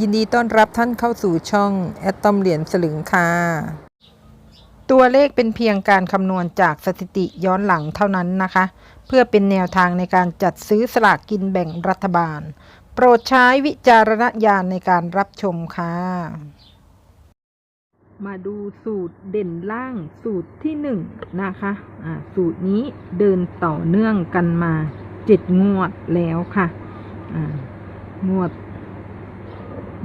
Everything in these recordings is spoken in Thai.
ยินดีต้อนรับท่านเข้าสู่ช่องแอตตอมเหรียญสลึงค่ะตัวเลขเป็นเพียงการคำนวณจากสถิติย้อนหลังเท่านั้นนะคะ เพื่อเป็นแนวทางในการจัดซื้อสลากกินแบ่งรัฐบาล โปรดใช้วิจารณญาณในการรับชมค่ะ มาดูสูตรเด่นล่างสูตรที่หนึ่งนะคะอ่าสูตรนี้เดินต่อเนื่องกันมาเจ็ดงวดแล้วค่ะอ่างวด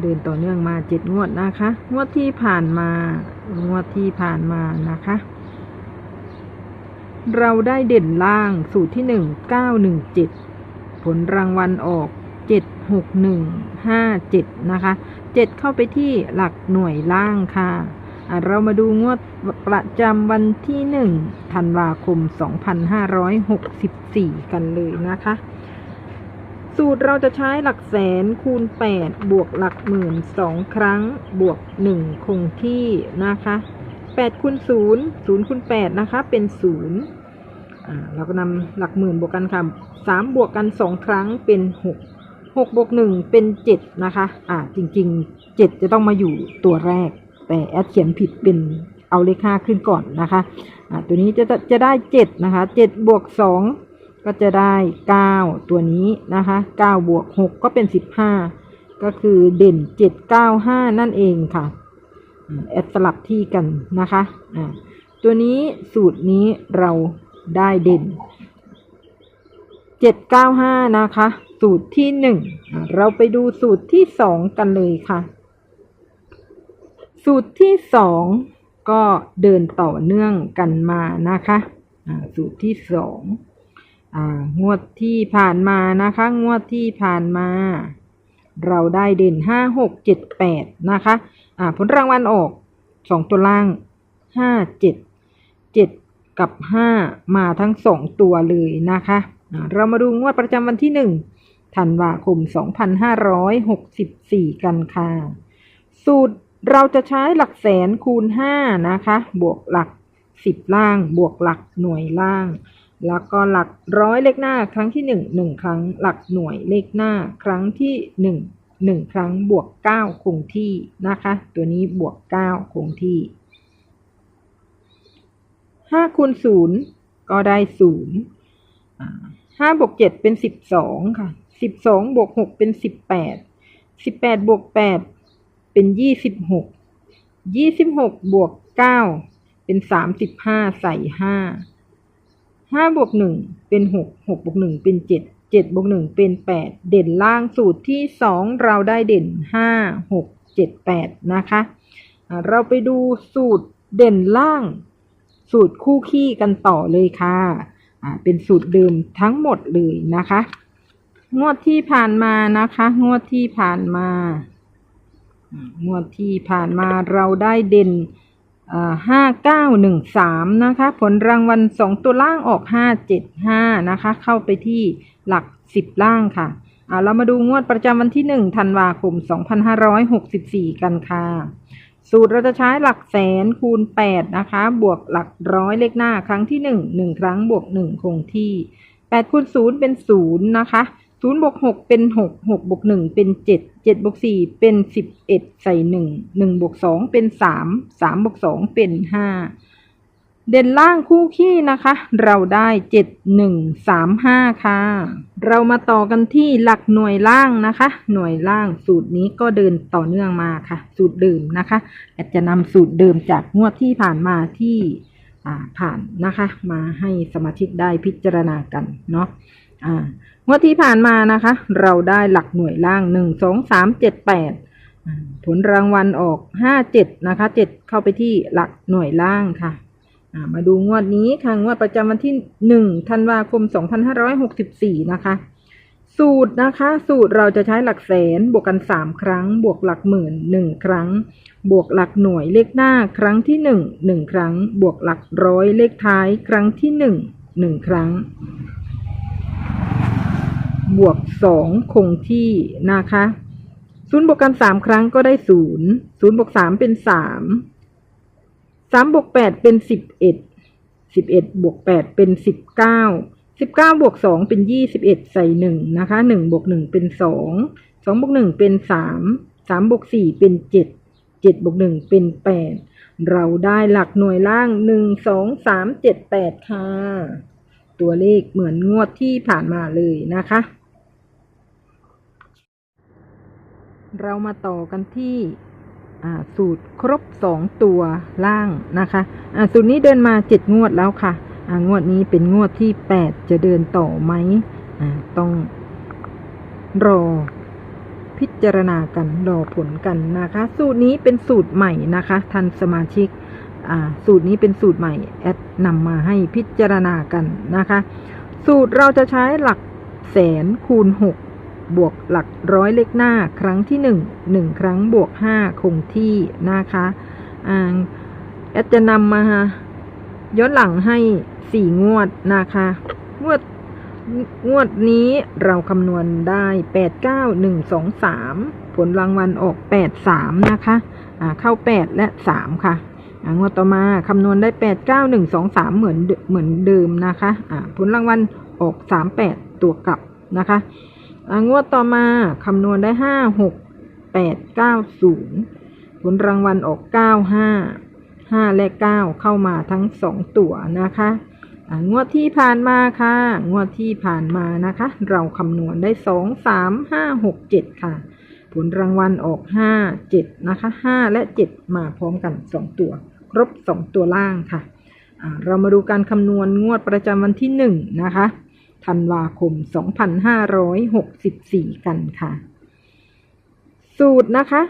เดินต่อเนื่องมาเจ็ดงวดนะคะ งวดที่ผ่านมางวดที่ผ่านมานะคะ เราได้เด่นล่างสูตรที่หนึ่งเก้าหนึ่งเจ็ดผลรางวัลออกเจ็ดหกหนึ่งห้าเจ็ดนะคะเจ็ดเข้าไปที่หลักหน่วยล่างค่ะอะเรามาดูงวดประจำวันที่หนึ่งธันวาคม2564กันเลยนะคะ สูตรเราจะใช้หลักแสนคูณ 8 บวกหลักหมื่นสองครั้ง บวก 1 คงที่นะคะ8คูณ0 0คูณ8นะคะ เป็น0อ่าเราก็นำหลักหมื่นบวกกันค่ะ3บวกกัน 2 ครั้งเป็น 6 6บวก1เป็น 7 นะคะ อ่าจริง ๆ 7 จะต้องมาอยู่ตัวแรก แต่แอดเขียนผิดเป็นเอาเลข5ขึ้นก่อนนะคะ อ่าตัวนี้จะจะได้ 7 นะคะ 7 บวก 2 ก็จะได้ 9 ตัวนี้นะคะ9บวก6ก็เป็น 15 ก็คือเด่น 7 9 5 นั่นเองค่ะ แอดสลับที่กันนะคะตัวนี้สูตรนี้เราได้เด่น 795 นะคะ สูตรที่หนึ่งเราไปดูสูตรที่สองกันเลยค่ะ สูตรที่สองก็เดินต่อเนื่องกันมานะคะอ่าสูตรที่สอ งอ่างวดที่ผ่านมานะคะ งวดที่ผ่านมา เราได้เด่นห้าหกเจ็ดแปดนะคะอ่าผลรางวัลออกสองตัวล่างห้าเจ็ดเจ็ดกับห้ามาทั้งสองตัวเลยนะคะอ่าเรามาดูงวดประจำวันที่หนึ่งธันวาคมสองพันห้าร้อยหกสิบสี่กันค่ะ สูตรเราจะใช้หลักแสนคูณห้านะคะ บวกหลักสิบล่าง บวกหลักหน่วยล่าง แล้วก็หลักร้อยเลขหน้าครั้งที่หนึ่งหนึ่งครั้ง หลักหน่วยเลขหน้าครั้งที่หนึ่งหนึ่งครั้งบวกเก้าคงที่นะคะ ตัวนี้บวกเก้าคงที่ห้าคูณศูนย์ก็ได้ศูนย์ห้าบวกเจ็ดเป็นสิบสองค่ะสิบสองบวกหกเป็นสิบแปดสิบแปดบวกแปดเป็นยี่สิบหกยี่สิบหกบวกเก้าเป็นสามสิบห้าใส่ห้า ห้าบวกหนึ่งเป็นหกหกบวกหนึ่งเป็นเจ็ดเจ็ดบวกหนึ่งเป็นแปดเด่นล่างสูตรที่สองเราได้เด่นห้าหกเจ็ดแปดนะคะ เราไปดูสูตรเด่นล่าง สูตรคู่ขี้กันต่อเลยค่ะเป็นสูตรเดิมทั้งหมดเลยนะคะ งวดที่ผ่านมานะคะ งวดที่ผ่านมางวดที่ผ่านมาเราได้เด่น ห้าเก้าหนึ่งสามนะคะ ผลรางวัลสองตัวล่างออกห้าเจ็ดห้านะคะ เข้าไปที่หลักสิบล่างค่ะอ่าเรามาดูงวดประจำวันที่หนึ่งธันวาคมสองพันห้าร้อยหกสิบสี่กันค่ะ สูตรเราจะใช้หลักแสนคูณแปดนะคะ บวกหลักร้อยเลขหน้าครั้งที่หนึ่งหนึ่งครั้งบวกหนึ่งคงที่แปดคูณศูนย์เป็นศูนย์นะคะ ศูนย์บวกหกเป็นหกหกบวกหนึ่งเป็นเจ็ดเจ็ดบวกสี่เป็นสิบเอ็ดใส่หนึ่งหนึ่งบวกสองเป็นสามสามบวกสองเป็นห้าเด่นล่างคู่ขี้นะคะ เราได้เจ็ดหนึ่งสามห้าค่ะ เรามาต่อกันที่หลักหน่วยล่างนะคะ หน่วยล่างสูตรนี้ก็เดินต่อเนื่องมาค่ะ สูตรเดิมนะคะอาจจะนำสูตรเดิมจากงวดที่ผ่านมาที่ผ่านนะคะ มาให้สมาชิกได้พิจารณากันเนาะอ่า งวดที่ผ่านมานะคะ เราได้หลักหน่วยล่างหนึ่งสองสามเจ็ดแปดผลรางวัลออกห้าเจ็ดนะคะเจ็ดเข้าไปที่หลักหน่วยล่างค่ะมาดูงวดนี้ค่ะงวดประจำวันที่หนึ่งธันวาคมสองพันห้าร้อยหกสิบสี่นะคะ สูตรนะคะ สูตรเราจะใช้หลักแสนบวกกันสามครั้ง บวกหลักหมื่นหนึ่งครั้ง บวกหลักหน่วยเลขหน้าครั้งที่หนึ่งหนึ่งครั้ง บวกหลักร้อยเลขท้ายครั้งที่หนึ่งหนึ่งครั้ง บวกสองคงที่นะคะศูนย์บวกกันสามครั้งก็ได้ศูนย์ศูนย์บวกสามเป็นสามสามบวกแปดเป็นสิบเอ็ดสิบเอ็ดบวกแปดเป็นสิบเก้าสิบเก้าบวกสองเป็นยี่สิบเอ็ดใส่หนึ่งนะคะหนึ่งบวกหนึ่งเป็นสองสองบวกหนึ่งเป็นสามสามบวกสี่เป็นเจ็ดเจ็ดบวกหนึ่งเป็นแปดเราได้หลักหน่วยล่างหนึ่งสองสามเจ็ดแปดค่ะ ตัวเลขเหมือนงวดที่ผ่านมาเลยนะคะ เรามาต่อกันที่สูตรครบสองตัวล่างนะคะอ่าสูตรนี้เดินมาเจ็ดงวดแล้วค่ะงวดนี้เป็นงวดที่แปดจะเดินต่อไหมต้องรอพิจารณากันรอผลกันนะคะ สูตรนี้เป็นสูตรใหม่นะคะทันสมาชิกสูตรนี้เป็นสูตรใหม่แอดนำมาให้พิจารณากันนะคะ สูตรเราจะใช้หลักแสนคูณหก บวกหลักร้อยเลขหน้าครั้งที่หนึ่งหนึ่งครั้งบวกห้าคงที่นะคะอ่าแอดจะนำมาย้อนหลังให้สี่งวดนะคะ งวดงวดนี้เราคำนวณได้แปดเก้าหนึ่งสองสามผลรางวัลออกแปดสามนะคะเข้าแปดและสามค่ะงวดต่อมาคำนวณได้แปดเก้าหนึ่งสองสามเหมือนเหมือนเดิมนะคะอ่าผลรางวัลออกสามแปดตัวกลับนะคะ งวดต่อมาคำนวณได้ห้าหกแปดเก้าศูนย์ผลรางวัลออกเก้าห้าห้าและเก้าเข้ามาทั้งสองตัวนะคะงวดที่ผ่านมาค่ะ งวดที่ผ่านมานะคะ เราคำนวณได้สองสามห้าหกเจ็ดค่ะ ผลรางวัลออกห้าเจ็ดนะคะห้าและเจ็ดมาพร้อมกันสองตัว ครบสองตัวล่างค่ะ เรามาดูการคำนวณงวดประจำวันที่หนึ่งนะคะ ธันวาคม 2564 กันค่ะ สูตรนะคะ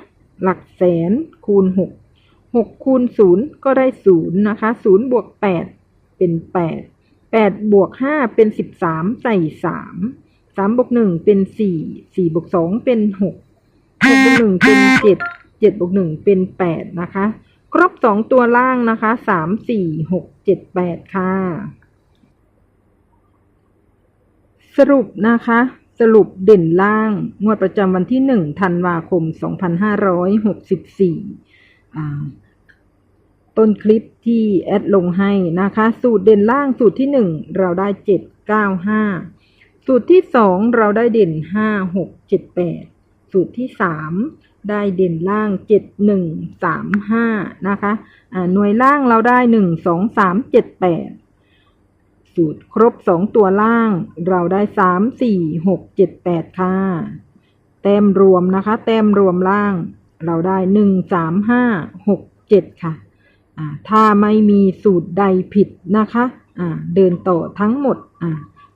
หลักแสนคูณ 6 6 คูณ 0 ก็ได้ 0 นะคะ 0 บวก 8 เป็น 8 8 บวก 5 เป็น 13 ใส่ 3 3 บวก 1 เป็น 4 4 บวก 2 เป็น 6 6 บวก 1 เป็น 7 7บวก1เป็น 8 นะคะ ครบ 2 ตัวล่างนะคะ 3 4 6 7 8 ค่ะ ส รุปนะคะ สรุปเด่นล่าง งวดประจำวันที่หนึ่งธันวาคม 2564อ่าต้นคลิปที่แอดลงให้นะคะ สูตรเด่นล่างสูตรที่หนึ่งเราได้ 795 สูตรที่สองเราได้เด่น 5678 สูตรที่สามได้เด่นล่าง 7135 นะคะอ่าหน่วยล่างเราได้ 12378 สูตรครบสองตัวล่าง เราได้สามสี่หกเจ็ดแปดค่ะแต้มรวมนะคะ แต้มรวมล่าง เราได้หนึ่งสามห้าหกเจ็ดค่ะถ้าไม่มีสูตรใดผิดนะคะอ่าเดินต่อทั้งหมด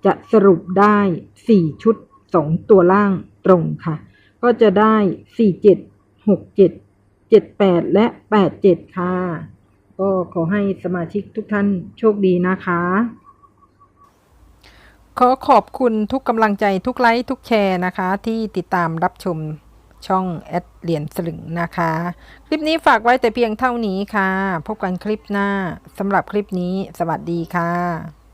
จะสรุปได้สี่ชุดสองตัวล่างตรงค่ะ ก็จะได้สี่เจ็ดหกเจ็ดเจ็ดแปดและแปดเจ็ดค่ะ ก็ขอให้สมาชิกทุกท่านโชคดีนะคะ ขอขอบคุณทุกกำลังใจทุกไลค์ทุกแชร์นะคะ ที่ติดตามรับชมช่องแอดเหรียญสลึงนะคะ คลิปนี้ฝากไว้แต่เพียงเท่านี้ค่ะ พบกันคลิปหน้าสำหรับคลิปนี้ สวัสดีค่ะ